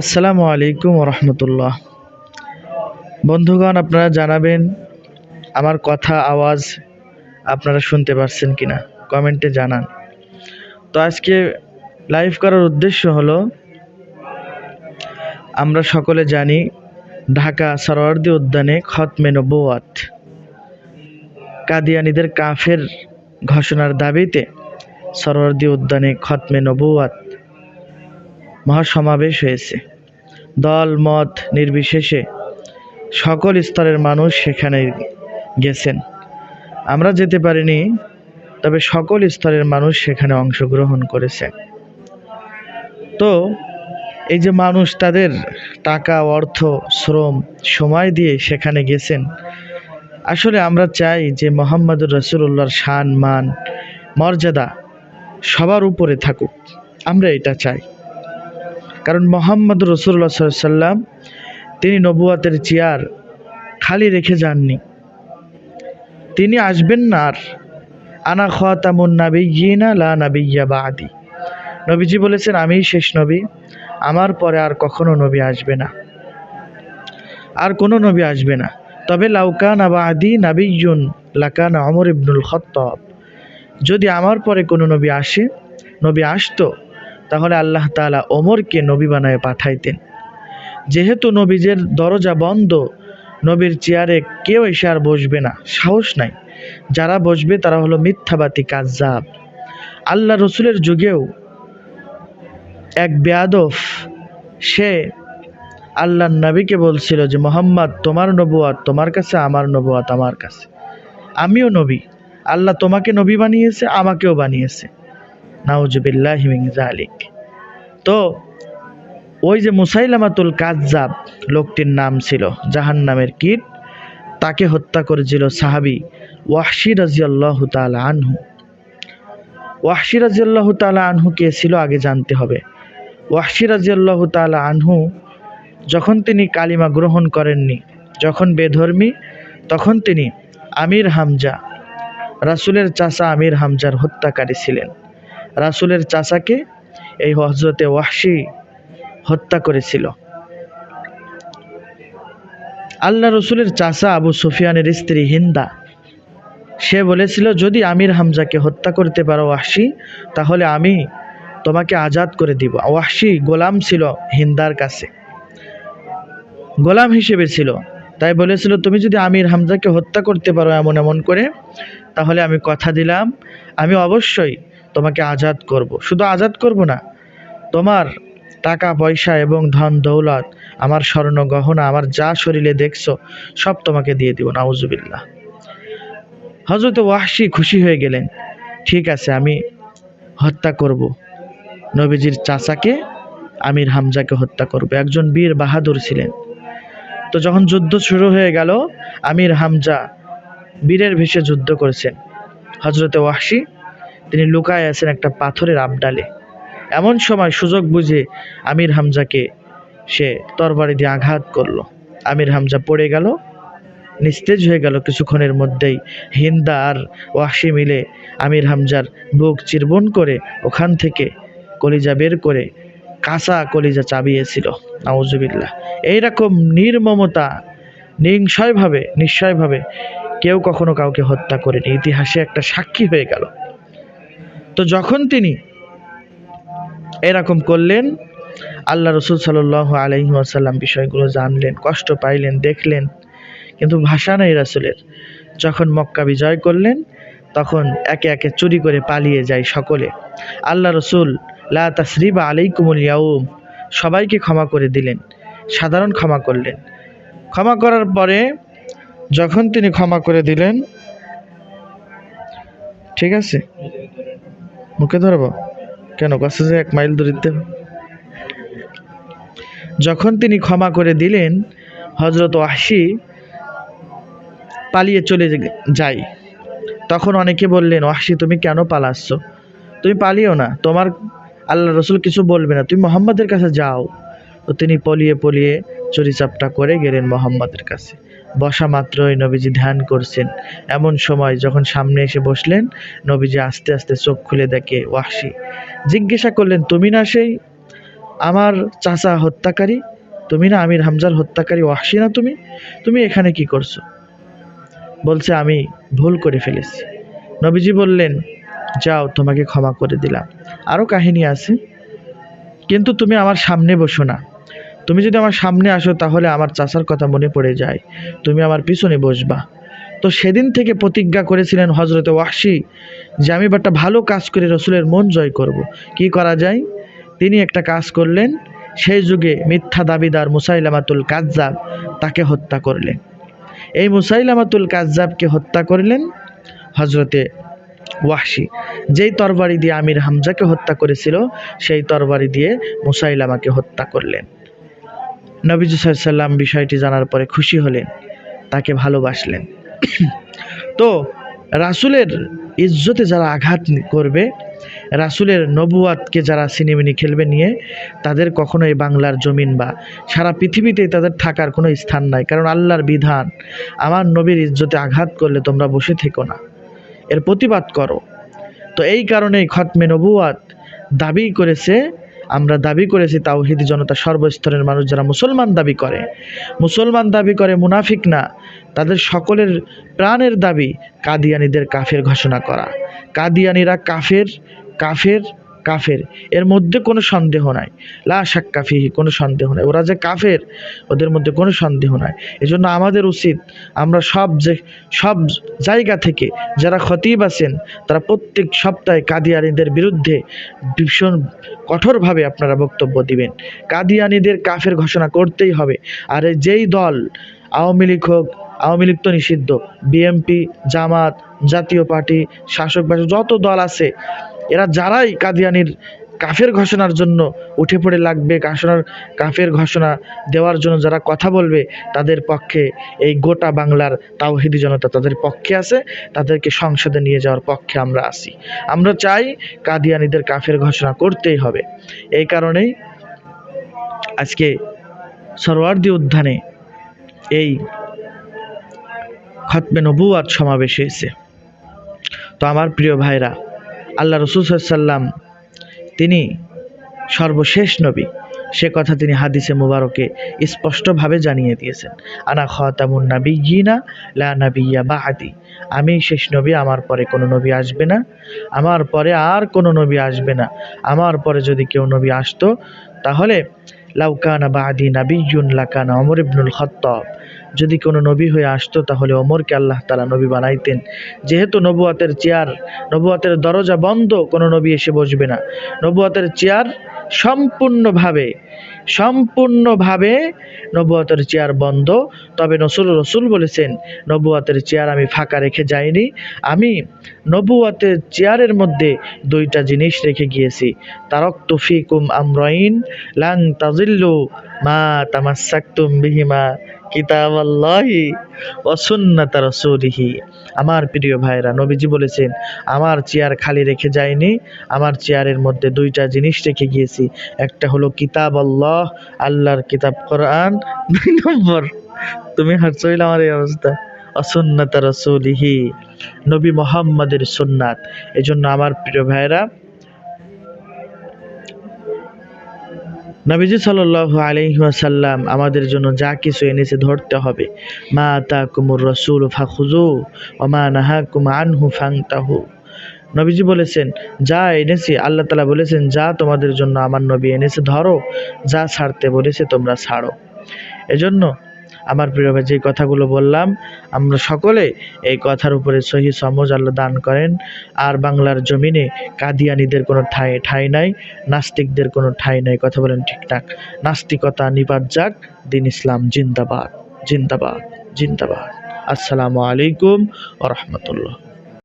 আসসালামু আলাইকুম রহমতুল্লাহ বন্ধুগণ, আপনারা জানাবেন আমার কথা, আওয়াজ আপনারা শুনতে পারছেন কিনা? কমেন্টে জানান। তো আজকে লাইভ করার উদ্দেশ্য হলো, আমরা সকলে জানি ঢাকা সরোয়ার্দী উদ্যানে খতমে নবুয়াত কাদিয়ানিদের কাফের ঘোষণার দাবিতে সরোয়ার্দী উদ্যানে খতমে নবুয়াত মহাসমাবেশ হয়েছে। দল, মত নির্বিশেষে সকল স্তরের মানুষ সেখানে গেছেন। আমরা যেতে পারিনি, তবে সকল স্তরের মানুষ সেখানে অংশগ্রহণ করেছে তো, এই যে মানুষ তাদের টাকা, অর্থ, শ্রম, সময় দিয়ে সেখানে গেছেন, আসলে আমরা চাই যে মোহাম্মদুর রসুল্লাহর শান, মান, মর্যাদা সবার উপরে থাকুক। আমরা এটা চাই। কারণ মোহাম্মদ রসুল্লাহ সাল্লাম তিনি নবুয়াতের চেয়ার খালি রেখে যাননি। তিনি আসবেন না আর। আনা খাতামুন নাবিয়িনা লা নাবিয়্যা বাদি। নবীজি বলেছেন, আমিই শেষ নবী। আমার পরে আর কখনো নবী আসবে না। আর কোনো নবী আসবে না। তবে লাউকা না লাউকান আবাদি নাবিয়ুন লাকান অমর ইবনুল খত্তব। যদি আমার পরে কোনো নবী আসে, নবী আসতো তাহলে আল্লাহ তাআলা ওমরকে নবী বানায় পাঠাইতেন। যেহেতু নবীজের দরজা বন্ধ, নবীর চেয়ারে কেউ এসে আর বসবে না, সাহস নাই। যারা বসবে তারা হলো মিথ্যাবাতী কাজাব আল্লাহ রসুলের যুগেও এক বেয়াদফ, সে আল্লাহ নবীকে বলছিল যে, মোহাম্মদ, তোমার নবুয়াত, তোমার কাছে, আমার নবুয়াত আমার কাছে। আমিও নবী। আল্লাহ তোমাকে নবী বানিয়েছে, আমাকেও বানিয়েছে। নাউজুবিল্লাহ মিন জালিক তো ওই যে মুসাইলামাতুল কাজ্জাব লোকটির নাম ছিল জাহান নামের কীট, তাকে হত্যা করেছিল সাহাবি ওয়াহশি রাজিয়াল্লাহ তালা আনহু। ওয়াহশি রাজিয়াল্লাহ তালা আনহু কে ছিল আগে জানতে হবে। ওয়াহশি রাজিয়াল্লাহ তালা আনহু যখন তিনি কালিমা গ্রহণ করেননি, যখন বেধর্মী, তখন তিনি আমির হামজা, রাসুলের চাচা আমির হামজার হত্যাকারী ছিলেন। রাসুলের চাচাকে এই হজরতে ওয়াহশি হত্যা করেছিল। আল্লাহ রসুলের চাচা আবু সুফিয়ানের স্ত্রী হিন্দা, সে বলেছিল, যদি আমির হামজাকে হত্যা করতে পারো ওয়াহশি, তাহলে আমি তোমাকে আজাদ করে দিব। ওয়াহশি গোলাম ছিল হিন্দার কাছে। গোলাম হিসেবে ছিল। তাই বলেছিল, তুমি যদি আমির হামজাকে হত্যা করতে পারো এমন এমন করে, তাহলে আমি কথা দিলাম। আমি অবশ্যই তোমাকে আজাদ করব। শুধু আজাদ করব না, তোমার টাকা, পয়সা এবং ধন, দৌলত, আমার স্বর্ণ, গহনা, আমার যা শরীরে দেখছ, সব তোমাকে দিয়ে দিব, নাউজুবিল্লাহ। হজরত ওয়াহশি খুশি হয়ে গেলেন, ঠিক আছে, আমি হত্যা করব। নবীজির চাচাকে, আমির হামজাকে হত্যা করব। একজন বীর বাহাদুর ছিলেন। তো যখন যুদ্ধ শুরু হয়ে গেল, আমির হামজা বীরের ভেসে যুদ্ধ করেছেন। হজরতে ওয়াহশি তিনি লুকায় আছেন একটা পাথরের আবডালে এমন সময় সুযোগ বুঝে আমির হামজাকে সে তরবারি দিয়ে আঘাত করল। আমির হামজা পড়ে গেল, নিস্তেজ হয়ে গেল কিছুক্ষণের মধ্যেই। হিন্দা আর ওয়াসি মিলে আমির হামজার বুক চিরবন করে ওখান থেকে কলিজা বের করে কাঁচা কলিজা চাবিয়েছিল। নাউজুবিল্লাহ। এইরকম নির্মমতা নিংশয়ভাবে, নিশ্চয়ভাবে কেউ কখনো কাউকে হত্যা করেনি। ইতিহাসে একটা সাক্ষী হয়ে গেল। তো যখন তিনি এরকম করলেন, আল্লাহ রসুল সাল আলহি বিষয়গুলো জানলেন, কষ্ট পাইলেন, দেখলেন। কিন্তু ভাষা নেই রাসুলের। যখন মক্কা বিজয় করলেন, তখন একে একে চুরি করে পালিয়ে যায় সকলে। আল্লাহ রসুল, লা তাসরিবা আলাইকুমুল ইয়াউম সবাইকে ক্ষমা করে দিলেন, সাধারণ ক্ষমা করলেন। ক্ষমা করার পরে যখন তিনি ক্ষমা করে দিলেন, ঠিক আছে? মুখে ধরবো? কেন কাছে যে এক মাইল দূরিতে যখন তিনি ক্ষমা করে দিলেন হজরত ওয়াসি পালিয়ে চলে যাই তখন অনেকে বললেন ওয়াসি তুমি কেন পালাচ্ছ? তুমি পালিও না। তোমার আল্লাহ রসুল কিছু বলবে না। তুমি মোহাম্মদের কাছে যাও। তো তিনি পলিয়ে পলিয়ে চুরিচাপটা করে গেলেন মোহাম্মদের কাছে। বসা মাত্রই নবীজি ধ্যান করছেন। এমন সময় যখন সামনে এসে বসলেন, নবীজি আস্তে আস্তে চোখ খুলে দেখে ওয়াসি জিজ্ঞাসা করলেন, তুমি না সেই আমার চাচা হত্যাকারী? তুমি না আমির হামজার হত্যাকারী? ওয়াসি না তুমি? তুমি এখানে কি করছ? বলছে, আমি ভুল করে ফেলেছি। নবীজি বললেন, যাও, তোমাকে ক্ষমা করে দিলাম। আরও কাহিনী আছে। কিন্তু তুমি আমার সামনে বসো না। তুমি যদি আমার সামনে আসো, তাহলে আমার চাচার কথা মনে পড়ে যায়। তুমি আমার পিছনে বসবা। তো সেদিন থেকে প্রতিজ্ঞা করেছিলেন হজরতে ওয়াসি যে, আমি একটা ভালো কাজ করে রসুলের মন জয় করব। কি করা যায়? তিনি একটা কাজ করলেন। সেই যুগে মিথ্যা দাবিদার মুসাইলামাতুল কাজ্জাব তাকে হত্যা করলেন। এই মুসাইলামাতুল কাজ্জাবকে হত্যা করলেন হজরতে ওয়াসি যেই তরবারি দিয়ে আমির হামজাকে হত্যা করেছিল, সেই তরবারি দিয়ে মুসাইলামাকে হত্যা করলেন। নবীজ সাল্লাম বিষয়টি জানার পরে খুশি হলেন, তাকে ভালোবাসলেন। তো, রাসুলের ইজ্জতে যারা আঘাত করবে, রাসুলের নবুয়াতকে যারা সিনেমিনি খেলবে নিয়ে, তাদের কখনোই বাংলার জমিন বা সারা পৃথিবীতেই তাদের থাকার কোনো স্থান নাই। কারণ আল্লাহর বিধান, আমার নবীর ইজ্জতে আঘাত করলে তোমরা বসে থেকো না। এর প্রতিবাদ করো। তো এই কারণেই খতমে নবুয়াত দাবি করেছে আমরা দাবি করেছি তাওহিদি জনতা সর্বস্তরের মানুষ যারা মুসলমান দাবি করে। মুসলমান দাবি করে মুনাফিক না, তাদের সকলের প্রাণের দাবি কাদিয়ানিদের কাফের ঘোষণা করা। কাদিয়ানিরা কাফের কাফের কাফের, এর মধ্যে কোনো সন্দেহ নাই। লা কাফি কোনো সন্দেহ নাই। ওরা যে কাফের, ওদের মধ্যে কোনো সন্দেহ নাই। এজন্য আমাদের উচিত আমরা সব যে, সব জায়গা থেকে যারা খতিব আছেন, তারা প্রত্যেক সপ্তাহে কাদিয়ানিদের বিরুদ্ধে ভীষণ কঠোরভাবে আপনারা বক্তব্য দিবেন। কাদিয়ানিদের কাফের ঘোষণা করতেই হবে। আর যেই দল, আওয়ামী লীগ হোক, আওয়ামী লীগ তো নিষিদ্ধ। বিএমপি জামাত, জাতীয় পার্টি, শাসক যত দল আছে এরা যারাই কাদিয়ানির কাফের ঘোষণার জন্য উঠে পড়ে লাগবে ঘোষণার কাফের ঘোষণা দেওয়ার জন্য যারা কথা বলবে, তাদের পক্ষে এই গোটা বাংলার তাওহিদি জনতা তাদের পক্ষে আছে, তাদেরকে সংসদে নিয়ে যাওয়ার পক্ষে আমরা আছি। আমরা চাই কাদিয়ানিদের কাফের ঘোষণা করতেই হবে। এই কারণেই আজকে সরওয়ার্দি উদ্যানে এই খতমে নবুয়াত সমাবেশ হয়েছে। তো আমার প্রিয় ভাইরা আল্লাহ রসুল সাল্লাম তিনি সর্বশেষ নবী। সে কথা তিনি হাদিসে মুবারকে স্পষ্টভাবে জানিয়ে দিয়েছেন। আনা খতামুন নাবি গিনা লা নাবিয়া আদি আমি শেষ নবী, আমার পরে কোনো নবী আসবে না। আমার পরে আর কোনো নবী আসবে না। আমার পরে যদি কেউ নবী আসতো, তাহলে লাউকানা বাহাদি নাবিউন লাকানা অমর ইবনুল খত্তব। যদি কোনো নবী হয়ে আসতো, তাহলে অমরকে আল্লাহ তালা নবী বানাইতেন। যেহেতু নবুয়াতের চেয়ার, নবুয়াতের দরজা বন্ধ, কোনো নবী এসে বসবে না। নবুয়াতের চেয়ার সম্পূর্ণভাবে সম্পূর্ণভাবে নবুয়াতের চেয়ার বন্ধ। তবে নসুল রসুল বলেছেন, নবুয়াতের চেয়ার আমি ফাঁকা রেখে যাইনি। আমি নবুয়াতের চেয়ারের মধ্যে দুইটা জিনিস রেখে গিয়েছি। তারক তুফিকুম আমরাইন লাং তাজিল্লু মা তামাসাক্তুম বিহিমা কিতাব আল্লাহি অসুন্নাতা রসুলিহি। আমার প্রিয় ভাইরা, নবীজি বলেছেন, আমার চেয়ার খালি রেখে যায়নি, আমার চেয়ারের মধ্যে দুইটা জিনিস রেখে গিয়েছি। একটা হলো কিতাব আল্লাহ আল্লাহর কিতাব কোরআন, দুই নম্বর, তুমি হাসছিল আমার এই অবস্থা অসুন্নাতা রসুলিহি। নবী মোহাম্মদের সুন্নাত। এজন্য আমার প্রিয় ভাইরা নবীজি সাল্লাহ আলহিহাসাল্লাম আমাদের জন্য যা কিছু এনেছে ধরতে হবে। মা তা কুমুর রসুল ফাখুজু অমা নাহা কুম আনহু ফাংতাহু নবীজি বলেছেন, যা এনেছি, আল্লাহ তালা বলেছেন, যা তোমাদের জন্য আমার নবী এনেছে ধরো, যা ছাড়তে বলেছে তোমরা ছাড়ো। এজন্য আমার প্রিয় ভাই, যে কথাগুলো বললাম, আমরা সকলে এই কথার উপরে সহি সমজ আল্লাহ দান করেন। আর বাংলার জমিনে কাদিয়ানিদের কোনো ঠাই ঠাই নাই, নাস্তিকদের কোনো ঠাই নাই, কথা বলেন ঠিকঠাক নাস্তিকতা নিপাত যাক, দিন ইসলাম জিন্দাবাদ জিন্দাবাদ জিন্দাবাদ। আসসালামু আলাইকুম ও রহমতুল্লাহ।